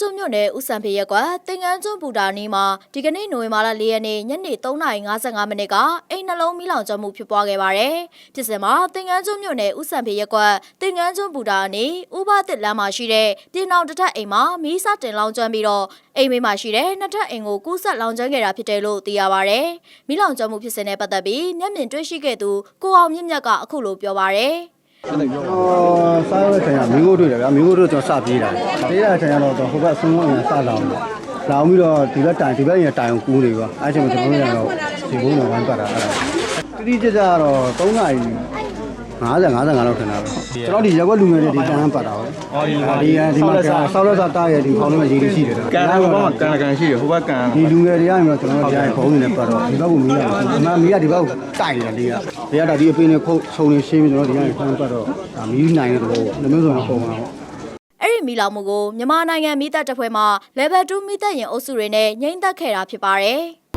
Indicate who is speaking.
Speaker 1: ကျွန်းမြို့နယ်ဦးစံဖေရက်ကွက်တင်ငန်းကျွန်းဘူတာနီးမှာဒီကနေ့နိုဝင်ဘာလ၄ရက်နေ့ညနေ3:55မိနစ်ကအိမ်နှလုံးမီးလောင်ကျွမ်းမှုဖြစ်ပွားခဲ့ပါတယ်။ဖြစ်စဉ်မှာတင်ငန်းကျွန်းမြို့နယ်ဦးစံဖေရက်ကွက်တင်ငန်းကျွန်းဘူတာနီးဥပသစ်လမ်းမှာရှိတဲ့ပြည်နောင်တစ်ထပ်အိမ်မှာမီးစတင်လောင်ကျွမ်းပြီးတော့အိမ်မေးမှာရှိတဲ့နှစ်ထပ်အိမ်ကိုကူးဆက်လောင်ကျွမ်းခဲ့တာဖြစ်တယ်လို့သိရပါတယ်။မီးလောင်ကျွမ်းမှုဖြစ်စဉ်နဲ့ပတ်သက်ပြီးမျက်မြင်တွေ့ရှိခဲ့သူကိုအောင်မြင့်မြတ်ကအခုလိုပြောပါတယ်။
Speaker 2: အော်စားရတဲ့ချိန်ကမင်းကိုတွေ့တယ်ဗျာမင်းကိုတွေ့ကျွန်တော်စပြေးတာပြေးတဲ့အချိန်ကတော့ဟိုဘက်ဆုံးလုံးရင်စလောင်တယ်လောင်ပြီးတော့ဒီဘက်တိုင်ဒီဘက်ရင်တိုင်ကိုကူးနေကွာအဲ့ချိန်မှာကျွန်တော်တို့ကတော့ဒီဘုံနဲ့ဝိုင်းပတ်တာအဲ့ဒါတိတိကျကျကတော့3နာရီ 50 55လောက်ထင်တာပဲကျွန်တော်ဒီရက်ွက်လူငယ်တွေဒီတန်းပတ်တာပဲအော်ဒီဒီဒီမှာဆောက်လက်စားတားရဲ့ဒီဖောင်းလေးမှာရေးလို့ရှိတယ်
Speaker 3: ကန်ဟိုဘက်မှာကန်ကန်ရှိတယ်ဟိုဘက်ကန်
Speaker 2: ဒီလူငယ်တွေကနေတော့ကျွန်တော်တို့ဒီဘုံနေနဲ့ပတ်တော့ဒီဘက်ကမီးလာဒီမှာမီးကဒီဘက်ကိုတိုက်နေတယ်လေးကဒီကတော့ဒီအပင်းနဲ့ခုတ်ဆုံနေရှင်းပြီးကျွန်တော်ဒီကနေဖမ်းပတ်တော့ဒါမီးနိုင်တဲ့တော့နှမျိုးစုံပုံမှာပေါ့
Speaker 1: အဲ့ဒီမီလောင်မှုကိုမြန်မာနိုင်ငံမိသက်တပ်ဖွဲ့မှ level 2မိသက်ရင်အုပ်စုတွေနဲ့ငိမ့်သက်ခဲ့တာဖြစ်ပါတယ်။